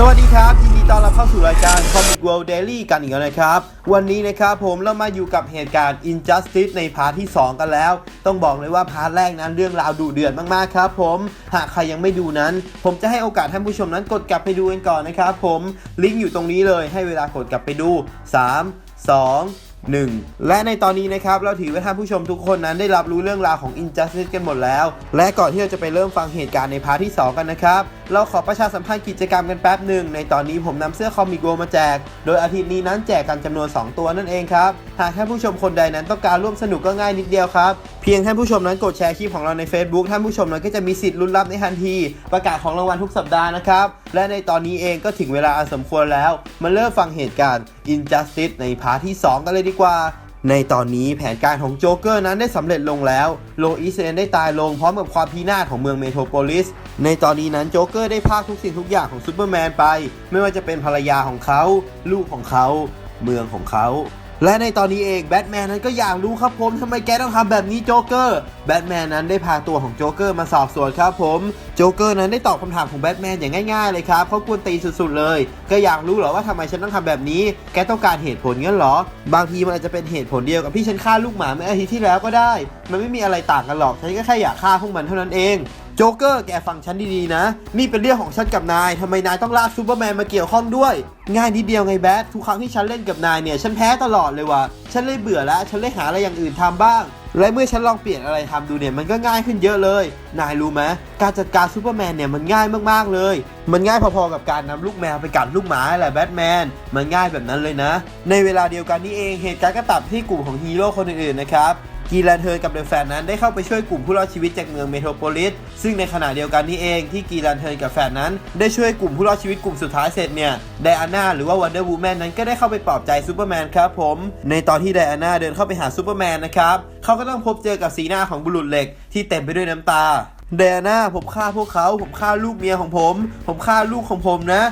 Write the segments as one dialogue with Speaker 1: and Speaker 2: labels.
Speaker 1: สวัสดีครับ ยินดีต้อนรับเข้าสู่รายการ Comic World Daily กันอีกแล้วนะครับ วันนี้นะครับผมเรามาอยู่กับเหตุการณ์ Injustice ในพาร์ทที่ 2 กันแล้ว ต้องบอกเลยว่าพาร์ทแรกนั้นเรื่องราวดุเดือดมากๆครับผมหากใครยังไม่ดูนั้น ผมจะให้โอกาสท่านผู้ชมนั้นกดกลับไปดูกันก่อนนะครับผมลิงก์อยู่ตรงนี้เลยให้เวลากดกลับไปดู 3 2 1 และในตอนนี้นะครับเราถือว่าท่านผู้ชมทุกคนนั้นได้รับรู้เรื่องราวของ Injustice กันหมดแล้ว และก่อนที่เราจะไปเริ่มฟังเหตุการณ์ในพาร์ทที่ 2 กันนะครับ เราขอประชาสัมพันธ์กิจกรรมกันแป๊บหนึ่ง ในตอนนี้ผมนำเสื้อคอมิกโกมาแจก โดยอาทิตย์นี้นั้นแจกกันจำนวน 2 ตัวนั่นเองครับ หากท่านผู้ชมคนใดนั้นต้องการร่วมสนุกก็ง่ายนิดเดียวครับ พียงท่านผู้ชมนั้นกดแชร์คลิปของเราใน Facebook ท่านผู้ชมนั้นก็จะมีสิทธิ์ลุ้นรับในทันที ประกาศของรางวัลทุกสัปดาห์นะครับ และในตอนนี้เองก็ถึงเวลาอันสมควรแล้ว มาเริ่มฟังเหตุการณ์ Injustice ในพาร์ทที่ 2 กันเลยดีกว่า ในตอนนี้แผนการของโจ๊กเกอร์นั้นได้สำเร็จลงแล้ว โลอีเซนได้ตายลงพร้อมกับความพินาศของเมืองเมโทรโพลิส ในตอนนี้นั้นโจ๊กเกอร์ได้พากทุกสิ่งทุกอย่างของซูเปอร์แมนไป ไม่ว่าจะเป็นภรรยาของเขา ลูกของเขา เมืองของเขา และในตอนนี้เองแบทแมนนั้นก็อยากรู้ครับผมทำไมแกต้องทำแบบนี้โจ๊กเกอร์แบทแมนนั้นได้พาตัวของโจ๊กเกอร์มาสอบสวนครับผมโจ๊กเกอร์นั้นได้ตอบคำถามของแบทแมนอย่างง่ายๆเลยครับเขากวนตีสุดๆเลย ก็อยากรู้เหรอว่าทำไมฉันต้องทำแบบนี้ แกต้องการเหตุผลงั้นเหรอ บางทีมันอาจจะเป็นเหตุผลเดียวกับที่ฉันฆ่าลูกหมาเมื่ออาทิตย์ที่แล้วก็ได้ มันไม่มีอะไรต่างกันหรอกฉันก็แค่อยากฆ่าพวกมันเท่านั้นเอง โจ๊กเกอร์แกฟังฉันดีๆนะ นี่เป็นเรื่องของฉันกับนายทำไมนายต้องลากซูเปอร์แมนมาเกี่ยวข้องด้วย ง่ายนิดเดียวไงแบททุกครั้งที่ฉันเล่นกับนายเนี่ย ฉันแพ้ตลอดเลยว่ะฉันเลยเบื่อแล้ว ฉันเลยหาอะไรอย่างอื่นทำบ้าง และเมื่อฉันลองเปลี่ยนอะไรทำดูเนี่ยมันก็ง่ายขึ้นเยอะเลย นายรู้ไหมการจัดการซูเปอร์แมนเนี่ยมันง่ายมากๆเลย มันง่ายพอๆกับการนำลูกแมวไปกัดลูกหมาแหละแบทแมนมันง่ายแบบนั้นเลยนะ ในเวลาเดียวกันนี่เองเหตุการณ์ก็ตัดที่กลุ่มของฮีโร่คนอื่นๆนะครับ กีแลนเทิร์นกับเดอะแฟนนั้นได้เข้าไปช่วยกลุ่มผู้รอดชีวิตจากเมืองเมโทรโพลิส ซึ่งในขณะเดียวกันนี้เองที่กีแลนเทิร์นกับแฟนนั้น ได้ช่วยกลุ่มผู้รอดชีวิตกลุ่มสุดท้ายเสร็จเนี่ยไดอาน่าหรือว่าวันเดอร์วูแมนนั้นก็ได้เข้าไปปลอบใจซูเปอร์แมนครับผม ในตอนที่ไดอาน่าเดินเข้าไปหาซูเปอร์แมนนะครับเขาก็ต้องพบเจอกับสีหน้าของบุรุษเหล็ก ที่เต็มไปด้วยน้ำตาไดอาน่าผมฆ่าพวกเขา ผมฆ่าลูกเมียของผม ผมฆ่าลูกของผมนะ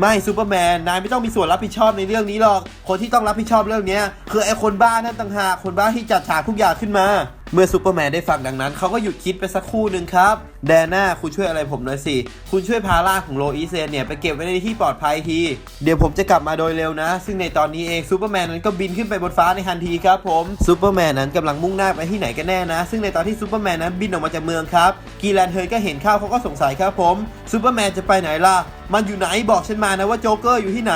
Speaker 1: ไม่ซูเปอร์แมนนายไม่ต้องมีส่วนรับผิดชอบในเรื่องนี้หรอก คนที่ต้องรับผิดชอบเรื่องนี้คือไอ้คนบ้านั่นต่างหากคนบ้าที่จัดฉากทุกอย่างขึ้นมาเมื่อซูเปอร์แมนได้ฟังดังนั้น เขาก็หยุดคิดไปสักครู่หนึ่งครับ แดน่าคุณช่วยอะไรผมหน่อยสิ คุณช่วยพาร่างของโลอีเซนเนี่ยไปเก็บไว้ในที่ปลอดภัยที เดี๋ยวผมจะกลับมาโดยเร็วนะ ซึ่งในตอนนี้เองซูเปอร์แมนนั้นก็บินขึ้นไปบนฟ้าในทันทีครับผมซูเปอร์แมนนั้นกำลังมุ่งหน้าไปที่ไหนกันแน่นะ ซึ่งในตอนที่ซูเปอร์แมนนั้นบินออกมาจากเมืองครับ กีแลนเฮยก็เห็นข้าวเขาก็สงสัยครับผมซูเปอร์แมนจะไปไหนล่ะมันอยู่ไหนบอกฉันมานะว่าโจ๊กเกอร์อยู่ที่ไหน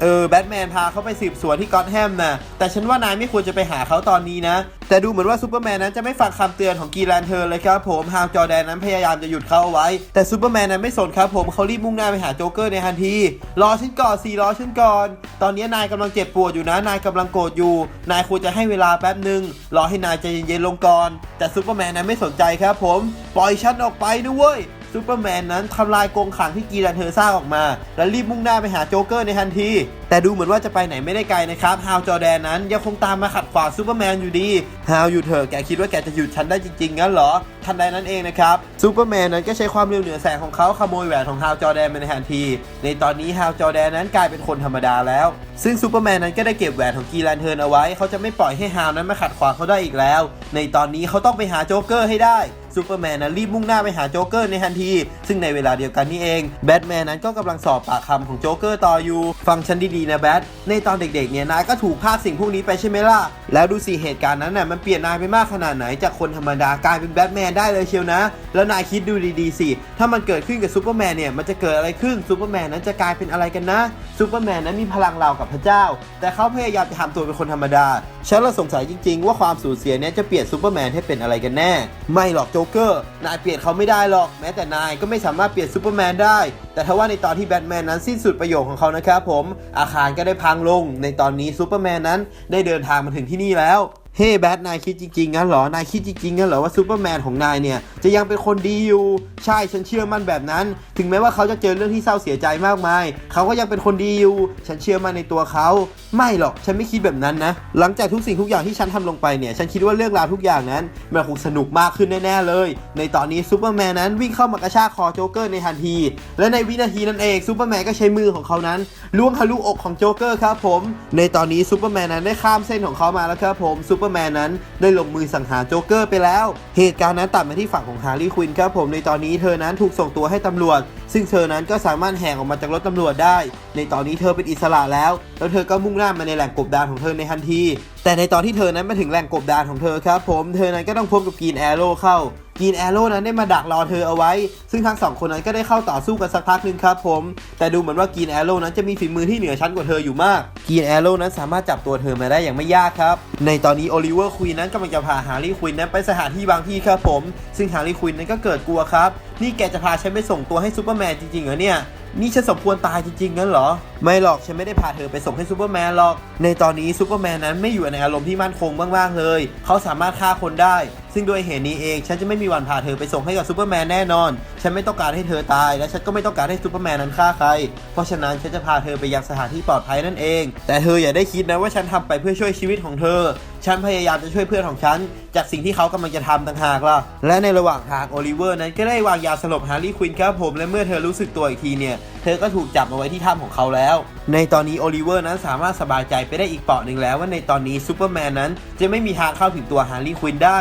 Speaker 1: เออแบทแมนพาเขาไปสืบสวนที่กอตแฮมนะแต่ฉันว่านายไม่ควรจะไปหาเขาตอนนี้นะ แต่ดูเหมือนว่าซูเปอร์แมนนั้นจะไม่ฟังคำเตือนของกีแลนเธอเลยครับผมฮาวจอแดนนั้นพยายามจะหยุดเขาเอาไว้ แต่ซูเปอร์แมนนั้นไม่สนครับผมเขารีบมุ่งหน้าไปหาโจ๊กเกอร์ในทันที รอฉันก่อนสี่รอฉันก่อน ตอนนี้นายกำลังเจ็บปวดอยู่นะ นายกำลังโกรธอยู่ นายควรจะให้เวลาแป๊บหนึ่งรอให้นายใจเย็นๆลงก่อน แต่ซูเปอร์แมนนั้นไม่สนใจครับผม ปล่อยฉันออกไปนะเว้ย ซูเปอร์แมนนั้นทำลายกรงขังที่กีรันเธอสร้างออกมา และรีบมุ่งหน้าไปหาโจ๊กเกอร์ในทันที แต่ดูเหมือนว่าจะไปไหนไม่ได้ไกลนะครับ ฮาวจอแดนนั้นยังคงตามมาขัดขวางซูเปอร์แมนอยู่ดี ฮาวอยู่เถอะแกคิดว่าแกจะหยุดฉันได้จริงๆ งั้นเหรอ ทันใดนั้นเองนะครับซูเปอร์แมนนั้นก็ใช้ความเร็วเหนือแสงของเขาขโมยแหวนของฮาวจอแดนไปในทันที ในตอนนี้ฮาวจอแดนนั้นกลายเป็นคนธรรมดาแล้ว ซึ่งซูเปอร์แมนนั้นก็ได้เก็บแหวนของกีรันเทิร์นเอาไว้ เขาจะไม่ปล่อยให้ฮาวนั้นมาขัดขวางเขาได้อีกแล้ว ในตอนนี้เขาต้องไปหาโจ๊กเกอร์ให้ได้ ซูเปอร์แมนนั้นรีบมุ่งหน้าไปหาโจ๊กเกอร์ในทันที ซึ่งในเวลาเดียวกันนี่เองแบทแมนนั้นก็กำลังสอบปากคำของโจ๊กเกอร์ต่ออยู่ ฟังฉันดีๆนะแบทในตอนเด็กๆเนี่ยนายก็ถูกพาดสิ่งพวกนี้ไปใช่ไหมล่ะ แล้วดูสิเหตุการณ์นั้นน่ะมันเปลี่ยนนายไปมากขนาดไหนจากคนธรรมดากลายเป็นแบทแมนได้เลยเชียวนะ แล้วนายคิดดูดีๆสิถ้ามันเกิดขึ้นกับซูเปอร์แมนเนี่ยมันจะเกิดอะไรขึ้นซูเปอร์แมนนั้นจะกลายเป็นอะไรกันนะซูเปอร์แมนนั้นมีพลังราวกับพระเจ้า แต่เขาพยายามจะทำตัวเป็นคนธรรมดาฉันละสงสัยจริง ๆ ว่าความสูญเสียเนี้ยจะเปลี่ยนซูเปอร์แมนให้เป็นอะไรกันแน่ ไม่หรอกโจกเกอร์ นายเปลี่ยนเขาไม่ได้หรอก แม้แต่นายก็ไม่สามารถเปลี่ยนซูเปอร์แมนได้ แต่ถ้าว่าในตอนที่แบทแมนนั้นสิ้นสุดประโยชน์ของเขานะครับผม อาคารก็ได้พังลง ในตอนนี้ซูเปอร์แมนนั้นได้เดินทางมาถึงที่นี่แล้ว เฮ้แบทนายคิดจริงๆงั้นเหรอนายคิดจริงๆงั้นเหรอว่าซูเปอร์แมนของนายเนี่ยจะยังเป็นคนดีอยู่ ใช่ฉันเชื่อมั่นแบบนั้น ถึงแม้ว่าเขาจะเจอเรื่องที่เศร้าเสียใจมากมาย เขาก็ยังเป็นคนดีอยู่ ฉันเชื่อมั่นในตัวเขา ไม่หรอกฉันไม่คิดแบบนั้นนะ หลังจากทุกสิ่งทุกอย่างที่ฉันทำลงไปเนี่ยฉันคิดว่าเรื่องราวทุกอย่างนั้นมันคงสนุกมากขึ้นแน่ๆเลย ในตอนนี้ซูเปอร์แมนนั้นวิ่งเข้ามากระชากคอโจ๊กเกอร์ในทันที และในวินาทีนั้นเองซูเปอร์แมนก็ใช้มือของเขานั้นล้วงทะลุอกของโจ๊กเกอร์ครับผม ในตอนนี้ซูเปอร์แมนนั้นได้ข้ามเส้นของเขามาแล้วครับผมซูเปอร์ร์แมนนั้นได้ลงมือสังหารโจ๊กเกอร์ไปแล้ว เหตุการณ์นั้นตัดมาที่ฝั่งของฮาร์ลีควินครับผมในตอนนี้เธอนั้นถูกส่งตัวให้ตำรวจ ซึ่งเธอนั้นก็สามารถแหกออกมาจากรถตำรวจได้ ในตอนนี้เธอเป็นอิสระแล้ว แล้วเธอก็มุ่งหน้ามาในแหล่งกบดานของเธอในทันที แต่ในตอนที่เธอนั้นมาถึงแหล่งกบดานของเธอครับผมเธอนั้นก็ต้องพบกับกรีนแอโร่เข้า กรีนแอโร่นั้นได้มาดักรอเธอเอาไว้ ซึ่งทั้งสองคนนั้นก็ได้เข้าต่อสู้กันสักพักหนึ่งครับผม แต่ดูเหมือนว่ากรีนแอโร่นั้นจะมีฝีมือที่เหนือชั้นกว่าเธออยู่มากกรีนแอโร่นั้นสามารถจับตัวเธอมาได้อย่างไม่ยากครับ ในตอนนี้โอลิเวอร์ควีนนั้นกำลังจะพาฮาร์รี่ควินนั้นไปสถานที่บางที่ครับผม ซึ่งฮาร์รี่ควินนั้นก็เกิดกลัวครับ นี่แกจะพาฉันไปส่งตัวให้ซูเปอร์แมนจริงๆเหรอเนี่ย นี่ฉันสมควรตายจริงๆงั้นเหรอ ไม่หรอกฉันไม่ได้พาเธอไปส่งให้ซูเปอร์แมนหรอก ในตอนนี้ซูเปอร์แมนนั้นไม่อยู่ในอารมณ์ที่มั่นคงมากๆเลย เขาสามารถฆ่าคนได้ ซึ่งด้วยเหตุนี้เองฉันจะไม่มีวันพาเธอไปส่งให้กับซูเปอร์แมนแน่นอน ฉันไม่ต้องการให้เธอตาย และฉันก็ไม่ต้องการให้ซูเปอร์แมนนั้นฆ่าใคร เพราะฉะนั้นฉันจะพาเธอไปยังสถานที่ปลอดภัยนั่นเอง แต่เธออย่าได้คิดนะว่าฉันทำไปเพื่อช่วยชีวิตของเธอ ฉันพยายามจะช่วยเพื่อนของฉันจากสิ่งที่เขากำลังจะทำต่างหากล่ะ และในระหว่างทางโอลิเวอร์นั้นก็ได้วางยาสลบฮาร์รี่ควินครับผมและเมื่อเธอรู้สึกตัวอีกทีเนี่ยเธอก็ถูกจับมาไว้ที่ถ้ำของเขาแล้ว ในตอนนี้โอลิเวอร์นั้นสามารถสบายใจไปได้อีกเปาะหนึ่งแล้วว่าในตอนนี้ซูเปอร์แมนนั้นจะไม่มีทางเข้าถึงตัวฮาร์รี่ควินได้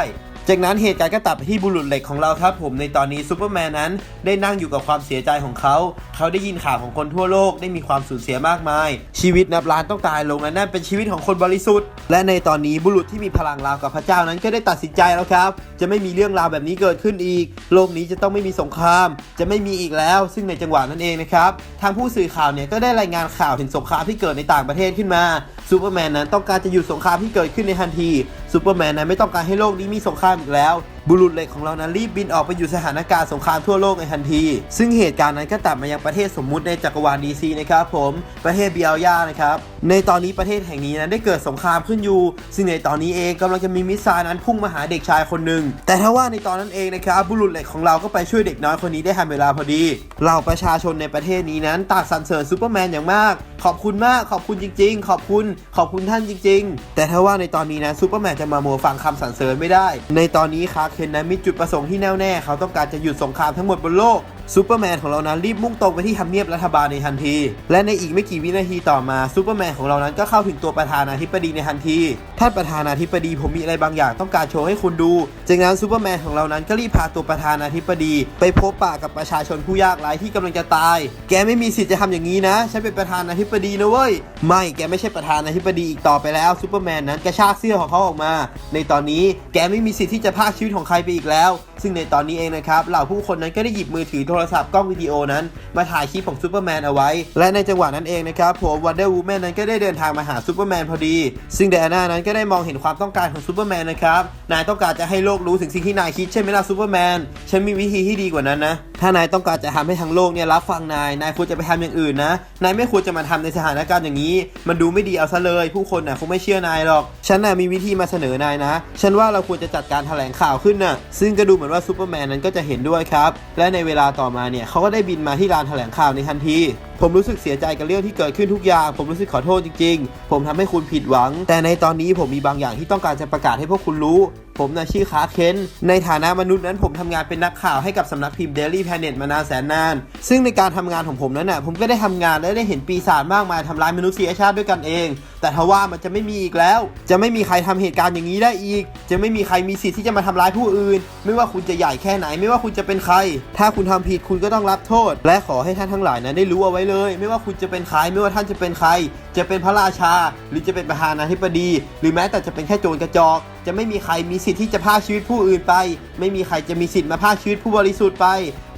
Speaker 1: จากนั้นเหตุการณ์ก็ตัดไปที่บุรุษเหล็กของเราครับผมในตอนนี้ซูเปอร์แมนนั้นได้นั่งอยู่กับความเสียใจของเขา เขาได้ยินข่าวของคนทั่วโลกได้มีความสูญเสียมากมาย ชีวิตนับล้านต้องตายลงและนั่นเป็นชีวิตของคนบริสุทธิ์ และในตอนนี้บุรุษที่มีพลังราวกับพระเจ้านั้นก็ได้ตัดสินใจแล้วครับ จะไม่มีเรื่องราวแบบนี้เกิดขึ้นอีก โลกนี้จะต้องไม่มีสงคราม จะไม่มีอีกแล้ว ซึ่งในจังหวะนั้นเองนะครับทางผู้สื่อข่าวเนี่ยก็ได้รายงานข่าวถึงสงครามที่เกิดในต่างประเทศขึ้นมาซูเปอร์แมนนั้นต้องการจะหยุดสงครามที่เกิดขึ้นในทันทีซูเปอร์แมนนั้นไม่ต้องการให้โลกนี้มีสงครามอีกแล้ว บุรุษเหล็กของเรานั้นรีบบินออกไปอยู่สถานการณ์สงครามทั่วโลกในทันที ซึ่งเหตุการณ์นั้นก็ตัดมายังประเทศสมมุติในจักรวาลดีซีนะครับผมประเทศเบียลยานะครับในตอนนี้ประเทศแห่งนี้นั้นได้เกิดสงครามขึ้นอยู่ ซึ่งในตอนนี้เองกำลังจะมีมิสไซล์นั้นพุ่งมาหาเด็กชายคนหนึ่งแต่ถ้าว่าในตอนนั้นเองนะครับบุรุษเหล็กของเราก็ไปช่วยเด็กน้อยคนนี้ได้ทันเวลาพอดีเหล่าประชาชนในประเทศนี้นั้นต่างสรรเสริญซูเปอร์แมนอย่างมาก ขอบคุณมากขอบคุณจริง ๆ ขอบคุณขอบคุณท่านจริง ๆ แต่ถ้าว่าในตอนนี้นะซูเปอร์แมนจะมาโมฟังคำสรรเสริญไม่ได้ ในตอนนี้คาร์เคนนั้นมีจุดประสงค์ที่แน่วแน่ เขาต้องการจะหยุดสงครามทั้งหมดบนโลก ซูเปอร์แมนของเรานั้นรีบมุ่งตรงไปที่ทำเนียบรัฐบาลในทันที และในอีกไม่กี่วินาทีต่อมาซูเปอร์แมนของเรานั้นก็เข้าถึงตัวประธานาธิบดีในทันที ท่านประธานาธิบดีผมมีอะไรบางอย่างต้องการโชว์ให้คุณดู จากนั้นซูเปอร์แมนของเรานั้นก็รีบพาตัวประธานาธิบดี ไปพบปะกับประชาชนผู้ยากไร้ที่กำลังจะตาย แกไม่มีสิทธิ์จะทำอย่างนี้นะ ฉันเป็นประธานาธิบดีนะเว้ย ไม่แกไม่ใช่ประธานาธิบดีอีกต่อไปแล้วซูเปอร์แมนนั้นกระชากเสื้อของเขาออกมา ในตอนนี้แกไม่มีสิทธิ์ที่จะพากชีวิตของใครไปอีกแล้ว ซึ่งในตอนนี้เองนะครับเหล่าผู้คนนั้นก็ได้หยิบมือถือโทรศัพท์กล้องวิดีโอนั้น มาถ่ายคลิปของซูเปอร์แมนเอาไว้ และในจังหวะนั้นเองนะครับผมวันเดอร์วูแมนนั้นก็ได้เดินทางมาหาซูเปอร์แมนพอดี ซึ่งเดอาน่านั้นก็ได้มองเห็นความต้องการของซูเปอร์แมนนะครับนายต้องการจะให้โลกรู้ถึงสิ่งที่นายคิดใช่ไหมล่ะซูเปอร์แมนฉันมีวิธีที่ดีกว่านั้นนะถ้านายต้องการจะทำให้ทั้งโลกเนี่ยรับฟังนายนายควรจะไปทำอย่างอื่นนะนายไม่ควรจะมาทำในสถานการณ์อย่างนี้ มันดูไม่ดีเอาซะเลย ผู้คนน่ะคงไม่เชื่อนายหรอกฉันน่ะมีวิธีมาเสนอนายนะ ฉันว่าเราควรจะจัดการแถลงข่าวขึ้นน่ะซึ่งก็ดูเหมือนว่าซูเปอร์แมนนั้นก็จะเห็นด้วยครับ และในเวลาต่อมาเนี่ยเขาก็ได้บินมาที่ลานแถลงข่าวในทันที ผมรู้สึกเสียใจกับเรื่องที่เกิดขึ้นทุกอย่าง ผมรู้สึกขอโทษจริง ๆ ผมทำให้คุณผิดหวัง แต่ในตอนนี้ผมมีบางอย่างที่ต้องการจะประกาศให้พวกคุณรู้ผมนะชื่อคาร์เคนในฐานะมนุษย์นั้นผมทำงานเป็นนักข่าวให้กับสำนักพิมพ์ Daily Planet มานานแสนนาน ซึ่งในการทำงานของผมนั้นน่ะผมก็ได้ทำงานและได้เห็นปีศาจมากมายทำลายมนุษยชาติด้วยกันเองแต่ทว่ามันจะไม่มีอีกแล้ว จะไม่มีใครทำเหตุการณ์อย่างนี้ได้อีก จะไม่มีใครมีสิทธิ์ที่จะมาทำร้ายผู้อื่น ไม่ว่าคุณจะใหญ่แค่ไหน ไม่ว่าคุณจะเป็นใคร ถ้าคุณทำผิดคุณก็ต้องรับโทษ และขอให้ท่านทั้งหลายนั้นได้รู้เอาไว้เลย ไม่ว่าคุณจะเป็นใคร ไม่ว่าท่านจะเป็นใคร จะเป็นพระราชา หรือจะเป็นประธานาธิบดี หรือแม้แต่จะเป็นแค่โจรกระจอก จะไม่มีใครมีสิทธิ์ที่จะพาชีวิตผู้อื่นไป ไม่มีใครจะมีสิทธิ์มาพาชีวิตผู้บริสุทธิ์ไป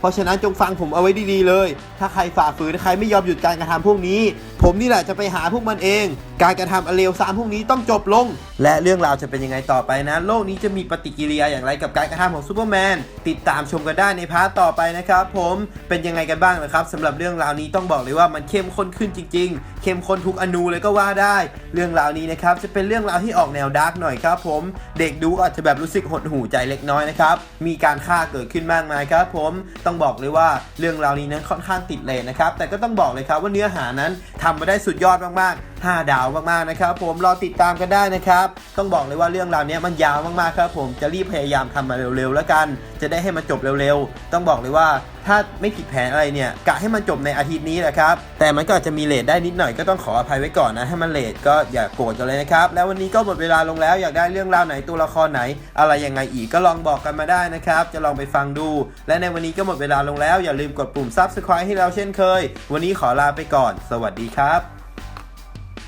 Speaker 1: เพราะฉะนั้นจงฟังผมเอาไว้ดีๆเลย ถ้าใครฝ่าฝืนใครไม่ยอมหยุดการกระทำพวกนี้ ผมนี่แหละจะไปหาพวกมันเอง การกระทำอันเลวทรามพวกนี้ต้องจบลง และเรื่องราวจะเป็นยังไงต่อไปนะ โลกนี้จะมีปฏิกิริยาอย่างไรกับการกระทำของซูเปอร์แมนติดตามชมกันได้ในพาร์ทต่อไปนะครับผมเป็นยังไงกันบ้างนะครับสำหรับเรื่องราวนี้ต้องบอกเลยว่ามันเข้มข้นขึ้นจริง ๆ เข้มข้นทุกอนูเลยก็ว่าได้ เรื่องราวนี้นะครับจะเป็นเรื่องราวที่ออกแนวดาร์กหน่อยครับผมเด็กดูอาจจะแบบรู้สึกหดหูใจเล็กน้อยนะครับมีการฆ่าเกิดขึ้นมากมายครับผมต้ององบอกเลยว่าเรื่องราวนี้นั้นค่อนข้างติดเลยนะครับแต่ก็ต้องบอกเลยครับว่าเนื้อหานั้นทำมาได้สุดยอดมากๆ 5 ดาวมากๆนะครับผมรอติดตามกันได้นะครับ ต้องบอกเลยว่าเรื่องราวเนี้ยมันยาวมากๆครับผมจะรีบพยายามทำมาเร็วๆแล้วกัน จะได้ให้มันจบเร็วๆ ต้องบอกเลยว่าถ้าไม่ผิดแผนอะไรเนี่ยกะให้มันจบในอาทิตย์นี้แหละครับ แต่มันก็อาจจะมีเลทได้นิดหน่อยก็ต้องขออภัยไว้ก่อนนะถ้มันเลทก็อย่าโกรธกันเลยนะครับ แล้ววันนี้ก็หมดเวลาลงแล้วอยากได้เรื่องราวไหนตัวละครไหน อะไรยังไงอีกก็ลองบอกกันมาได้นะครับ จะลองไปฟังดู และในวันนี้ก็หมดเวลาลงแล้วอย่าลืมกดปุ่ม subscribe ให้เราเช่นเคย วันนี้ขอลาไปก่อน สวัสดีครับ